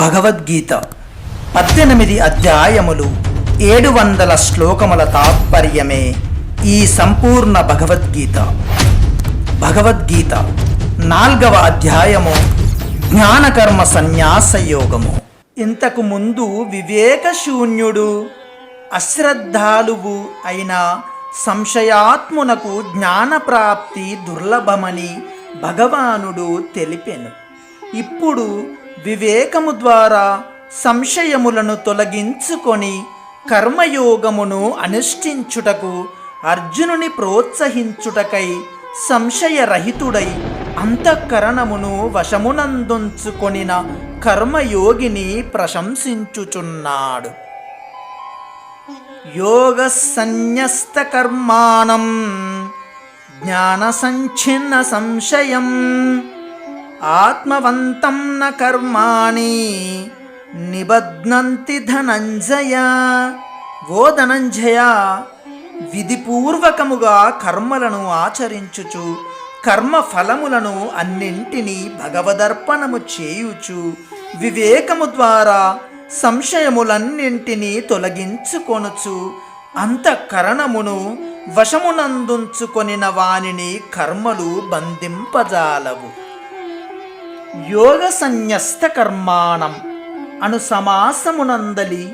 భగవద్గీత పద్దెనిమిది అధ్యాయములు ఏడు వందల శ్లోకముల తాత్పర్యమే ఈ సంపూర్ణ భగవద్గీత. భగవద్గీత నాల్గవ అధ్యాయము జ్ఞానకర్మ సన్యాస యోగము. ఇంతకు ముందు వివేకశూన్యుడు అశ్రద్ధాలువు అయిన సంశయాత్మునకు జ్ఞానప్రాప్తి దుర్లభమని భగవానుడు తెలిపెను. ఇప్పుడు వివేకము ద్వారా సంశయములను తొలగించుకొని కర్మయోగమును అనుష్ఠించుటకు అర్జునుని ప్రోత్సహించుటకై సంశయరహితుడై అంతఃకరణమును వశమునందుంచుకొనిన కర్మయోగిని ప్రశంసించుచున్నాడు. యోగ సన్యస్త కర్మాణం జ్ఞాన సంఛిన్న సంశయం ఆత్మవంతం న కర్మాణి నిబధ్నంతి ధనంజయ. ఓ ధనంజయ విధిపూర్వకముగా కర్మలను ఆచరించుచు కర్మ ఫలములను అన్నింటినీ భగవదర్పణము చేయుచు వివేకము ద్వారా సంశయములన్నింటినీ తొలగించుకొనుచు అంతఃకరణమును వశమునందుంచుకొనిన వానిని కర్మలు బంధింపజాలవు. యోగ సన్యస్త కర్మాణం అను సమాసమునందలి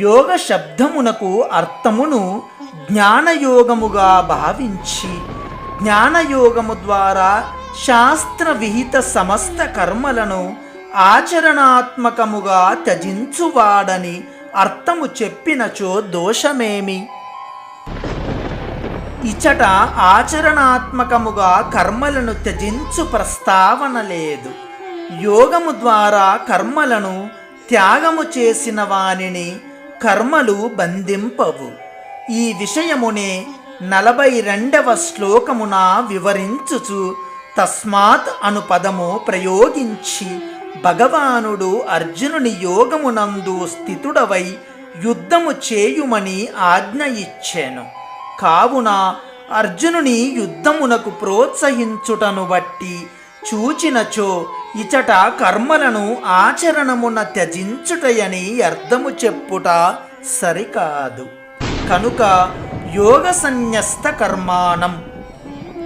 యోగ శబ్దమునకు అర్థమును జ్ఞానయోగముగా భావించి జ్ఞానయోగము ద్వారా శాస్త్ర విహిత సమస్త కర్మలను ఆచరణాత్మకముగా త్యజించువాడని అర్థము చెప్పినచో దోషమేమి ఇచట ఆచరణాత్మకముగా కర్మలను త్యజించు ప్రస్తావన లేదు యోగము ద్వారా కర్మలను త్యాగము చేసిన వానిని కర్మలు బంధింపవు. ఈ విషయమునే నలభై రెండవ శ్లోకమున వివరించుచు తస్మాత్ అను పదము ప్రయోగించి భగవానుడు అర్జునుని యోగమునందు స్థితుడవై యుద్ధము చేయుమని ఆజ్ఞ ఇచ్చాను కావున అర్జునుని యుద్ధమునకు ప్రోత్సహించుటను బట్టి చూచినచో ఇచట కర్మలను ఆచరణమున త్యజించుటయని అర్థము చెప్పుట సరికాదు. కనుక యోగ సన్యస్త కర్మాణం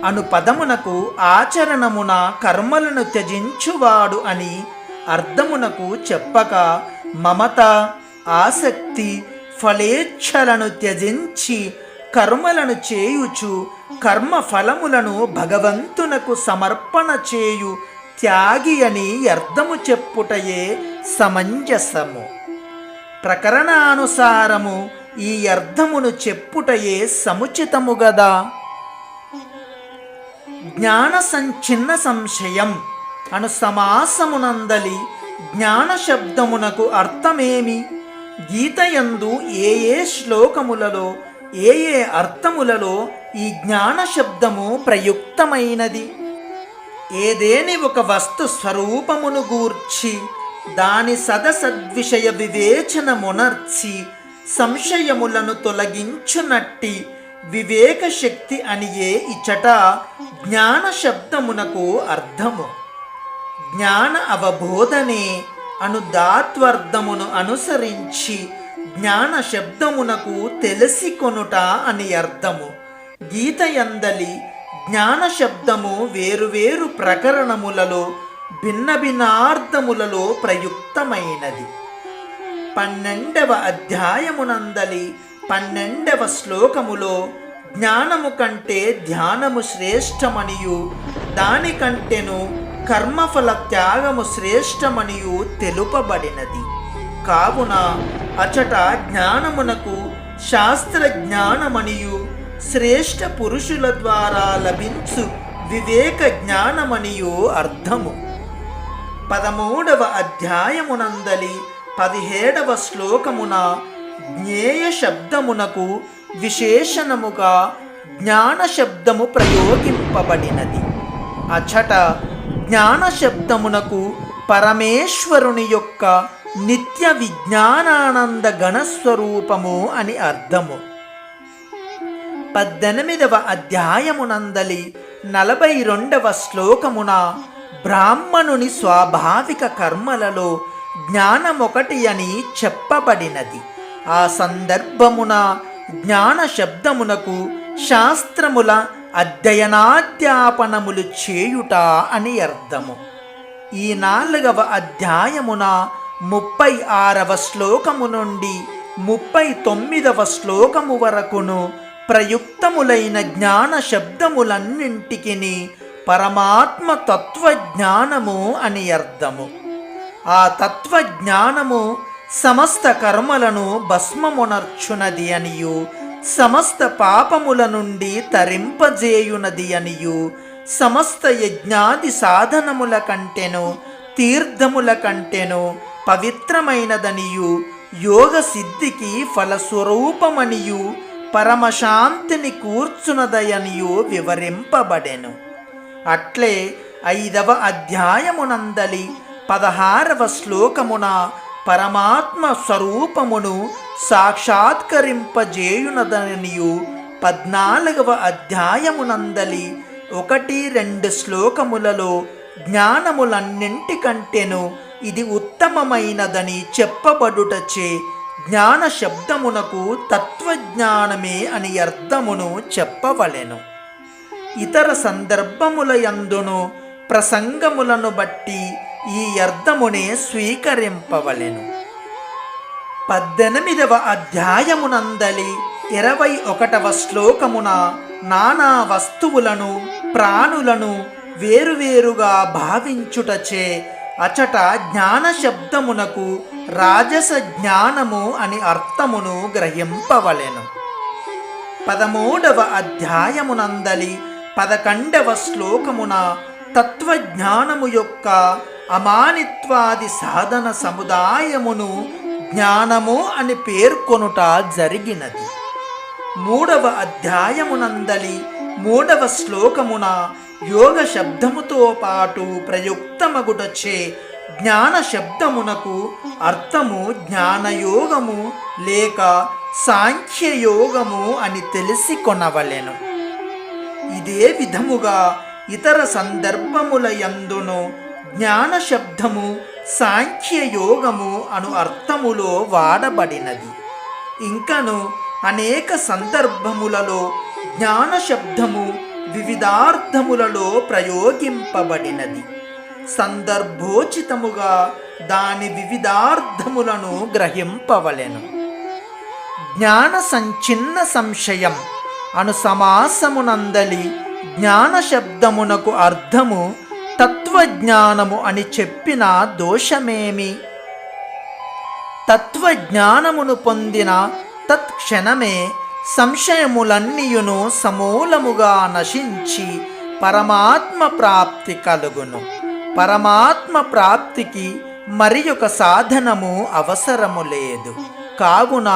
అను పదమునకు ఆచరణమున కర్మలను త్యజించువాడు అని అర్థమునకు చెప్పక మమత ఆసక్తి ఫలేచ్ఛలను త్యజించి కర్మలను చేయుచు కర్మ ఫలములను భగవంతునకు సమర్పణ చేయు త్యాగి అని అర్థము చెప్పుటయే సమంజసము. ప్రకరణానుసారము ఈ అర్థమును చెప్పుటయే సముచితము గదా? జ్ఞాన సంచిన్న సంశయం అను సమాసమునందలి జ్ఞాన శబ్దమునకు అర్థమేమి? గీతయందు ఏ ఏ శ్లోకములలో ఏ ఏ అర్థములలో ఈ జ్ఞాన శబ్దము ప్రయుక్తమైనది? ఏదేని ఒక వస్తు స్వరూపమును గూర్చి దాని సదసద్విషయ వివేచనమునర్చి సంశయములను తొలగించునట్టి వివేక శక్తి అనియే ఇచ్చట జ్ఞాన శబ్దమునకు అర్థము. జ్ఞాన అవబోధనే అను దాత్వర్థమును అనుసరించి జ్ఞాన శబ్దమునకు తెలిసి కొనుట అని అర్థము. గీత యందలి శబ్దము వేరువేరు ప్రకరణములలో భిన్న భిన్నార్థములలో ప్రయుక్తమైనది. పన్నెండవ అధ్యాయమునందలి పన్నెండవ శ్లోకములో జ్ఞానము కంటే ధ్యానము శ్రేష్టమనియు దానికంటెను కర్మఫల త్యాగము శ్రేష్టమనియు తెలుపబడినది. కావున అచట జ్ఞానమునకు శాస్త్ర జ్ఞానమనియు శ్రేష్ఠ పురుషుల ద్వారా లభించు వివేక జ్ఞానమనియు అర్థము. పదమూడవ అధ్యాయమునందలి పదిహేడవ శ్లోకమున జ్ఞేయ శబ్దమునకు విశేషణముగా జ్ఞాన శబ్దము ప్రయోగింపబడినది. అచట జ్ఞాన శబ్దమునకు పరమేశ్వరుని యొక్క నిత్య విజ్ఞానానంద గణస్వరూపము అని అర్థము. పద్దెనిమిదవ అధ్యాయమునందలి నలభై రెండవ శ్లోకమున బ్రాహ్మణుని స్వాభావిక కర్మలలో జ్ఞానమొకటి అని చెప్పబడినది. ఆ సందర్భమున జ్ఞాన శబ్దమునకు శాస్త్రముల అధ్యయనాధ్యాపనములు చేయుట అని అర్థము. ఈ నాలుగవ అధ్యాయమున ముప్పై ఆరవ శ్లోకము నుండి ముప్పై తొమ్మిదవ శ్లోకము వరకును ప్రయుక్తములైన జ్ఞాన శబ్దములన్నింటికి పరమాత్మ తత్వజ్ఞానము అని అర్థము. ఆ తత్వజ్ఞానము సమస్త కర్మలను భస్మమునర్చునది అనియు సమస్త పాపముల నుండి తరింపజేయునది అనియు సమస్త యజ్ఞాది సాధనముల కంటెను తీర్థముల కంటెను పవిత్రమైనదనియు యోగ సిద్ధికి ఫలస్వరూపమనియు పరమశాంతిని కూర్చునదయనియు వివరింపబడెను. అట్లే ఐదవ అధ్యాయమునందలి పదహారవ శ్లోకమున పరమాత్మ స్వరూపమును సాక్షాత్కరింపజేయునదనియు పద్నాలుగవ అధ్యాయమునందలి ఒకటి రెండు శ్లోకములలో జ్ఞానములన్నింటికంటెను ఇది ఉత్తమమైనదని చెప్పబడుటచే జ్ఞాన శబ్దమునకు తత్వజ్ఞానమే అని అర్థమును చెప్పవలెను. ఇతర సందర్భముల యందును ప్రసంగములను బట్టి ఈ అర్థమునే స్వీకరింపవలెను. పద్దెనిమిదవ అధ్యాయమునందలి ఇరవై ఒకటవ శ్లోకమున నానా వస్తువులను ప్రాణులను వేరువేరుగా భావించుటచే అచట జ్ఞాన శబ్దమునకు రాజస జ్ఞానము అని అర్థమును గ్రహింపవలెను. పదమూడవ అధ్యాయమునందలి పదకొండవ శ్లోకమున తత్వజ్ఞానము యొక్క అమానిత్వాది సాధన సముదాయమును జ్ఞానము అని పేర్కొనుట జరిగినది. మూడవ అధ్యాయమునందలి మూడవ శ్లోకమున యోగ శబ్దముతో పాటు ప్రయుక్తమగుటచే జ్ఞాన శబ్దమునకు అర్థము జ్ఞానయోగము లేక సాంఖ్యయోగము అని తెలిసి కొనవలెను ఇదే విధముగా ఇతర సందర్భముల యందును జ్ఞాన శబ్దము సాంఖ్యయోగము అను అర్థములో వాడబడినది. ఇంకను అనేక సందర్భములలో జ్ఞాన శబ్దము వివిధార్థములలో ప్రయోగింపబడినది. సందర్భోచితముగా దాని వివిధార్థములను గ్రహింపవలెను. జ్ఞాన సంచిన్న సంశయం అను సమాసమునందలి జ్ఞాన శబ్దమునకు అర్థము తత్వజ్ఞానము అని చెప్పిన దోషమేమి? తత్వజ్ఞానమును పొందిన తత్క్షణమే సంశయములన్నీయును సమూలముగా నశించి పరమాత్మ ప్రాప్తి కలుగును. పరమాత్మ ప్రాప్తికి మరి ఒక సాధనము అవసరము లేదు. కావున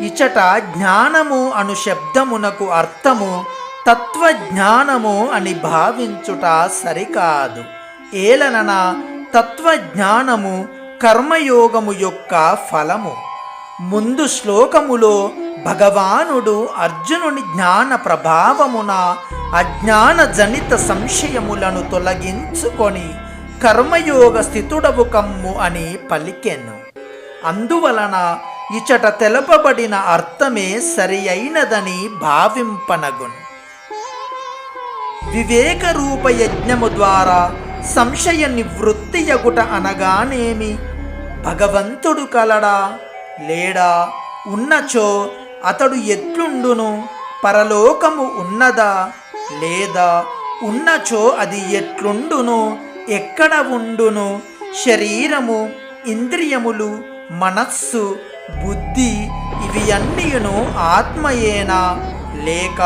ఇచట జ్ఞానము అను శబ్దమునకు అర్థము తత్వజ్ఞానము అని భావించుట సరికాదు. ఏలనన తత్వజ్ఞానము కర్మయోగము యొక్క ఫలము. ముందు శ్లోకములో భగవానుడు అర్జునుని జ్ఞాన ప్రభావమున అజ్ఞాన జనిత సంశయములను తొలగించుకొని కర్మయోగ స్థితుడవు కమ్ము అని పలికెను. అందువలన ఇచట తెలపబడిన అర్థమే సరి అయినదని భావింపనగును. వివేక రూప యజ్ఞము ద్వారా సంశయ నివృత్తియగుట అనగానేమి? భగవంతుడు కలడా? లేడా? ఉన్నచో అతడు ఎట్లుండును? పరలోకము ఉన్నదా? లేదా? ఉన్నచో అది ఎట్లుండును? ఎక్కడ ఉండును? శరీరము ఇంద్రియములు మనస్సు బుద్ధి ఇవి అన్నీయును ఆత్మయేనా? లేక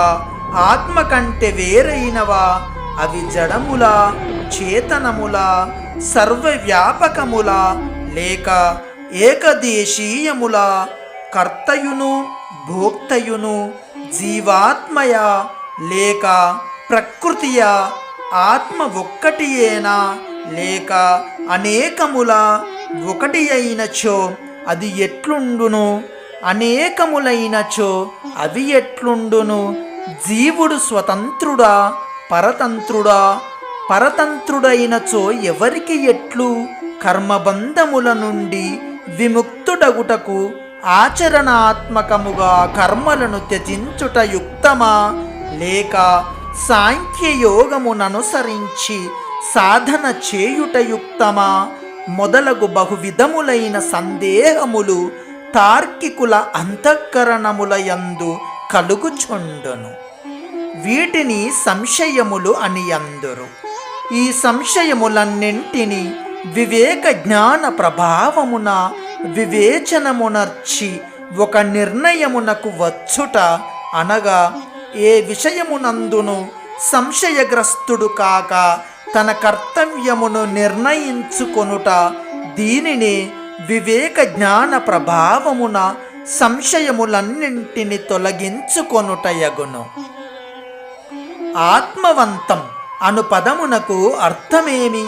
ఆత్మ కంటే వేరైనవా? అవి జడములా చేతనములా సర్వవ్యాపకములా లేక ఏకదేశీయముల కర్తయును భోక్తయును జీవాత్మయ లేక ప్రకృతియ ఆత్మ ఒక్కటియేనా లేక అనేకముల ఒకటి అయినచో అది ఎట్లుండును? అనేకములైనచో అవి ఎట్లుండును? జీవుడు స్వతంత్రుడా పరతంత్రుడా? పరతంత్రుడైనచో ఎవరికి ఎట్లు? కర్మబంధముల నుండి విముక్తుడగుటకు ఆచరణాత్మకముగా కర్మలను త్యజించుట యుక్తమా? లేక సాంఖ్యయోగముననుసరించి సాధన చేయుట యుక్తమా? మొదలగు బహువిధములైన సందేహములు తార్కికుల అంతఃకరణముల యందు కలుగుచుండును. వీటిని సంశయములు అని అందురు ఈ సంశయములన్నింటినీ వివేక జ్ఞాన ప్రభావమున వివేచనమునర్చి ఒక నిర్ణయమునకు వచ్చుట అనగా ఏ విషయమునందును సంశయగ్రస్తుడు కాక తన కర్తవ్యమును నిర్ణయించుకొనుట దీనిని వివేక జ్ఞాన ప్రభావమున సంశయములన్నింటిని తొలగించుకొనుటయగును. ఆత్మవంతం అను పదమునకు అర్థమేమి?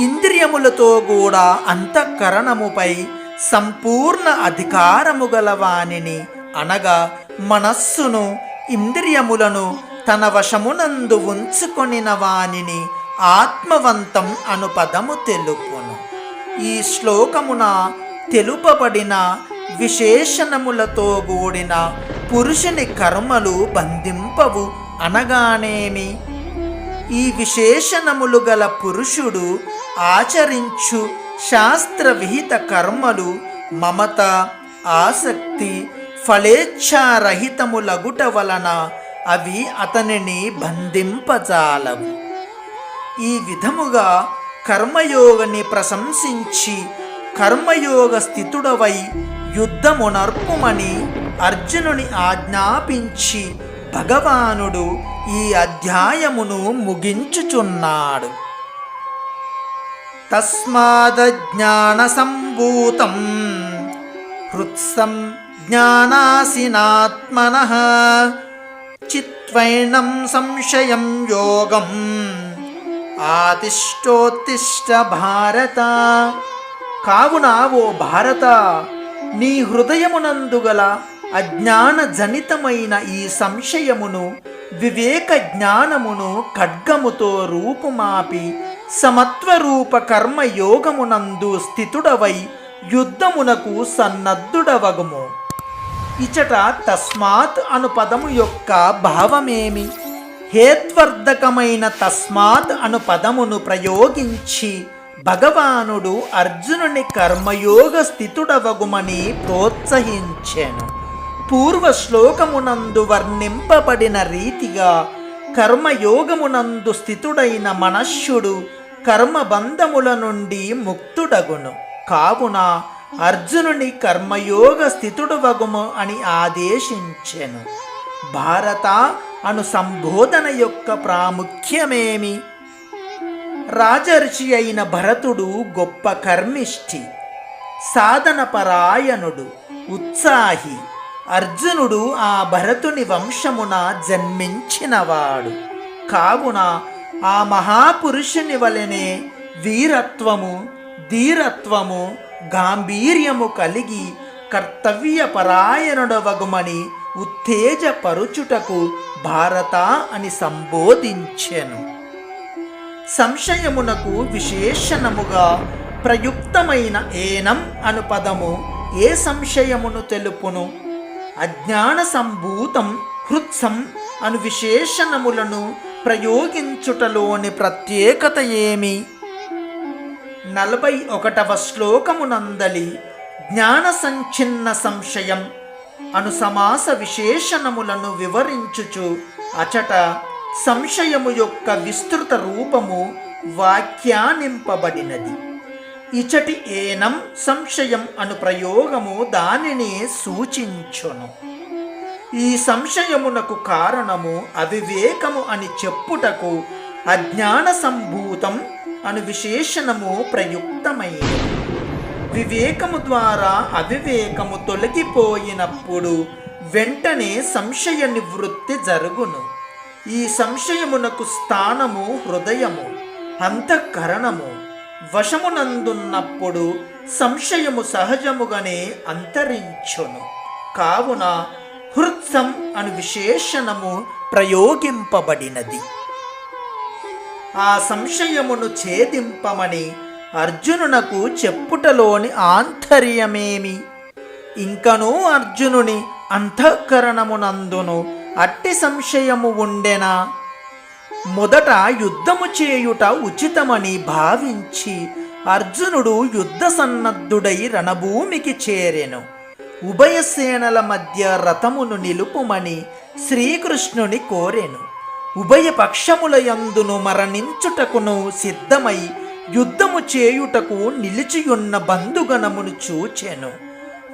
ఇంద్రియములతో కూడా అంతఃకరణముపై సంపూర్ణ అధికారము గల వానిని అనగా మనస్సును ఇంద్రియములను తన వశమునందు ఉంచుకొనిన వానిని ఆత్మవంతం అను పదము తెలుపును. ఈ శ్లోకమున తెలుపబడిన విశేషణములతో కూడిన పురుషుని కర్మలు బంధింపవు అనగానేమి? ఈ విశేషణములు గల పురుషుడు ఆచరించు శాస్త్ర విహిత కర్మలు మమత ఆసక్తి ఫలేచ్ఛారహితములగుట వలన అవి అతనిని బంధింపజాలవు. ఈ విధముగా కర్మయోగని ప్రశంసించి కర్మయోగ స్థితుడవై యుద్ధమునర్పుమని అర్జునుని ఆజ్ఞాపించి భగవానుడు ఈ అధ్యాయమును ముగించుచున్నాడు. తస్మాదజ్ఞానసంభూతం హృత్సం జ్ఞానాసినాత్మన చిత్వైనం సంశయం యోగం ఆతిష్టోత్తిష్ట భారత కావున ఓ భారత నీ హృదయమునందుగల అజ్ఞాన జనితమైన ఈ సంశయమును వివేక జ్ఞానమును ఖడ్గముతో రూపుమాపి సమత్వరూప కర్మ యోగమునందు స్థితుడవై యుద్ధమునకు సన్నద్ధుడవగుము. ఇచట తస్మాత్ అను పదము యొక్క భావమేమి? హేత్వర్ధకమైన తస్మాత్ అను పదమును ప్రయోగించి భగవానుడు అర్జునుని కర్మయోగ స్థితుడవగుమని ప్రోత్సహించాను. పూర్వ శ్లోకమునందు వర్ణింపబడిన రీతిగా కర్మయోగమునందు స్థితుడైన మనష్యుడు కర్మబంధముల నుండి ముక్తుడగును. కావున అర్జునుని కర్మయోగ స్థితుడవగుము అని ఆదేశించెను. భారత అను సంబోధన యొక్క ప్రాముఖ్యమేమి? రాజర్షి అయిన భరతుడు గొప్ప కర్మిష్ఠి సాధనపరాయణుడు ఉత్సాహి అర్జునుడు ఆ భరతుని వంశమున జన్మించినవాడు. కావున ఆ మహాపురుషుని వలనే వీరత్వము ధీరత్వము గాంభీర్యము కలిగి కర్తవ్యపరాయణుడవగుమని ఉత్తేజపరుచుటకు భారత అని సంబోధించెను. సంశయమునకు విశేషణముగా ప్రయుక్తమైన ఏనం అను పదము ఏ సంశయమును తెలుపును? అజ్ఞాన సంభూతం హృత్సం అను విశేషణములను ప్రయోగించుటలోని ప్రత్యేకత ఏమి? నలభై ఒకటవ శ్లోకమునందలి జ్ఞాన సంచిన్న సంశయం అను సమాస విశేషణములను వివరించుచు అచట సంశయము యొక్క విస్తృత రూపము వాక్యానింపబడినది ఇచటి ఏనం సంశయం అను ప్రయోగము దానిని సూచించును. ఈ సంశయమునకు కారణము అవివేకము అని చెప్పుటకు అజ్ఞాన సంభూతం అను విశేషణము ప్రయుక్తమైనది. వివేకము ద్వారా అవివేకము తొలగిపోయినప్పుడు వెంటనే సంశయ నివృత్తి జరుగును. ఈ సంశయమునకు స్థానము హృదయము అంతఃకరణము వశమునందున్నప్పుడు సంశయము సహజముగానే అంతరించును. కావున హృత్సం అను విశేషణము ప్రయోగింపబడినది. ఆ సంశయమును ఛేదింపమని అర్జునునకు చెప్పుటలోని ఆంతర్యమేమి? ఇంకనూ అర్జునుని అంతఃకరణమునందును అట్టి సంశయము ఉండెనా? మొదట యుద్ధము చేయుట ఉచితమని భావించి అర్జునుడు యుద్ధ సన్నద్ధుడై రణభూమికి చేరెను. ఉభయసేనల మధ్య రథమును నిలుపుమని శ్రీకృష్ణుని కోరెను. ఉభయ పక్షముల యందును మరణించుటకును సిద్ధమై యుద్ధము చేయుటకు నిలిచియున్న బంధుగణమును చూచెను.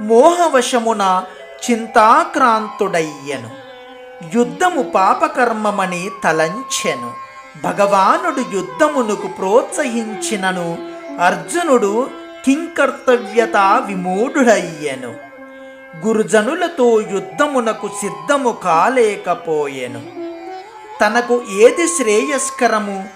మోహవశమున చింతాక్రాంతుడయ్యను. యుద్ధము పాపకర్మమని తలంచెను. భగవానుడు యుద్ధమునకు ప్రోత్సహించినను. అర్జునుడు కింకర్తవ్యత విమూఢుడయ్యెను. గురుజనులతో యుద్ధమునకు సిద్ధము కాలేకపోయెను. తనకు ఏది శ్రేయస్కరము?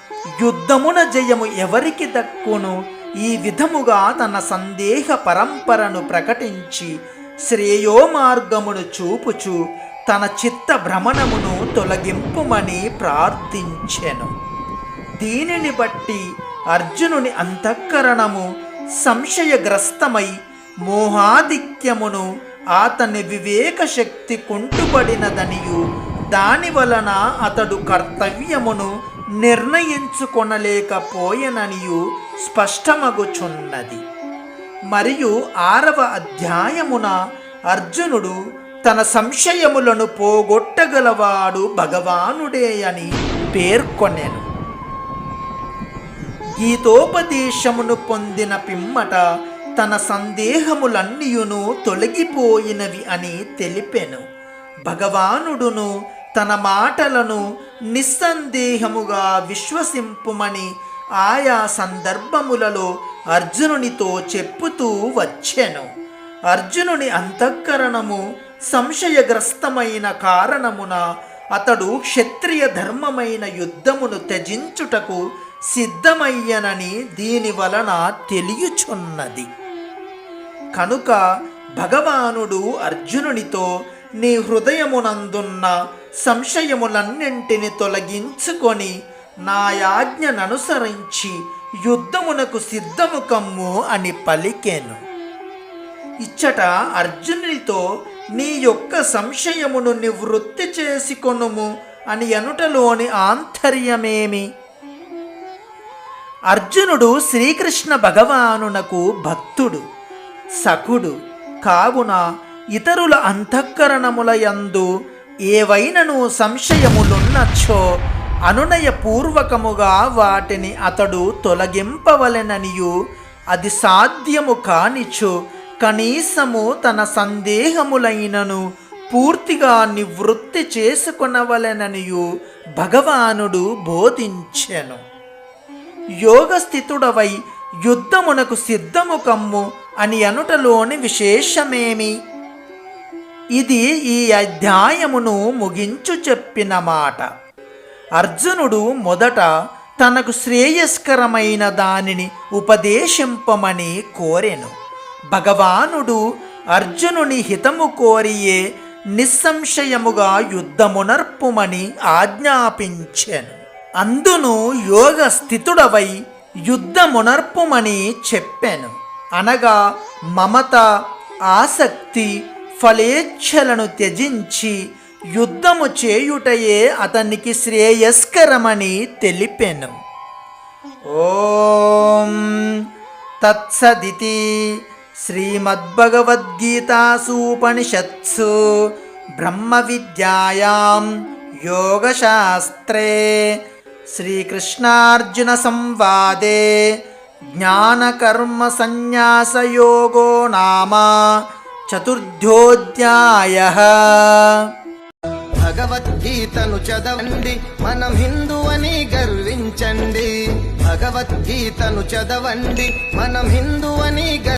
యుద్ధమున జయము ఎవరికి దక్కును? ఈ విధముగా తన సందేహ పరంపరను ప్రకటించి శ్రేయో మార్గమును చూపుచు తన చిత్త భ్రమణమును తొలగింపుమని ప్రార్థించెను. దీనిని బట్టి అర్జునుని అంతఃకరణము సంశయగ్రస్తమై మోహాధిక్యమును అతని వివేక శక్తి కుంటుపడినదనియు దాని వలన అతడు కర్తవ్యమును నిర్ణయించుకొనలేకపోయెననియు స్పష్టమగుచున్నది. మరియు ఆరవ అధ్యాయమున అర్జునుడు తన సంశయములను పోగొట్టగలవాడు భగవానుడే అని పేర్కొనెను గీతోపదేశమును పొందిన పిమ్మట తన సందేహములన్నీయును తొలగిపోయినవి అని తెలిపెను. భగవానుడును తన మాటలను నిస్సందేహముగా విశ్వసింపుమని ఆయా సందర్భములలో అర్జునునితో చెప్పుతూ వచ్చెను. అర్జునుని అంతఃకరణము సంశయగ్రస్తమైన కారణమున అతడు క్షత్రియ ధర్మమైన యుద్ధమును త్యజించుటకు సిద్ధమయ్యనని దీని వలన తెలియచున్నది. కనుక భగవానుడు అర్జునునితో నీ హృదయమునందున్న సంశయములన్నింటిని తొలగించుకొని నా యాజ్ఞననుసరించి యుద్ధమునకు సిద్ధము కమ్ము అని పలికెను. ఇచ్చట అర్జునునితో నీ యొక్క సంశయమును నివృత్తి చేసుకొనుము అని అనుటలోని ఆంతర్యమేమి? అర్జునుడు శ్రీకృష్ణ భగవానునకు భక్తుడు సఖుడు కావున ఇతరుల అంతఃకరణముల యందు ఏవైనను సంశయములున్నచ్చో అనునయపూర్వకముగా వాటిని అతడు తొలగింపవలెననియు అది సాధ్యము కానిచో కనీసము తన సందేహములైనను పూర్తిగా నివృత్తి చేసుకొనవలెననియు భగవానుడు బోధించెను. యోగస్థితుడవై యుద్ధమునకు సిద్ధము కమ్ము అని అనుటలోని విశేషమేమి? ఇది ఈ అధ్యాయమును ముగించు చెప్పిన మాట. అర్జునుడు మొదట తనకు శ్రేయస్కరమైన దానిని ఉపదేశింపమని కోరెను. భగవానుడు అర్జునుని హితము కోరియే నిస్సంశయముగా యుద్ధమునర్పుమని ఆజ్ఞాపించెను. అందును యోగ స్థితుడవై యుద్ధమునర్పుమని చెప్పాను. అనగా మమత ఆసక్తి ఫలేచ్ఛలను త్యజించి యుద్ధము చేయుటయే అతనికి శ్రేయస్కరమని తెలిపెను. ఓం తత్సదితి శ్రీమద్భగవద్గీతాసూపనిషత్సు బ్రహ్మ విద్యాయాం యోగశాస్త్రే. శ్రీకృష్ణార్జున సంవాదే జ్ఞానకర్మ సన్యాసయోగో నామ చతుర్థోధ్యాయ. భగవద్గీతను చదవండి మనం హిందూ అని గర్వించండి. భగవద్గీతను చదవండి మనం హిందూ అని గర్వ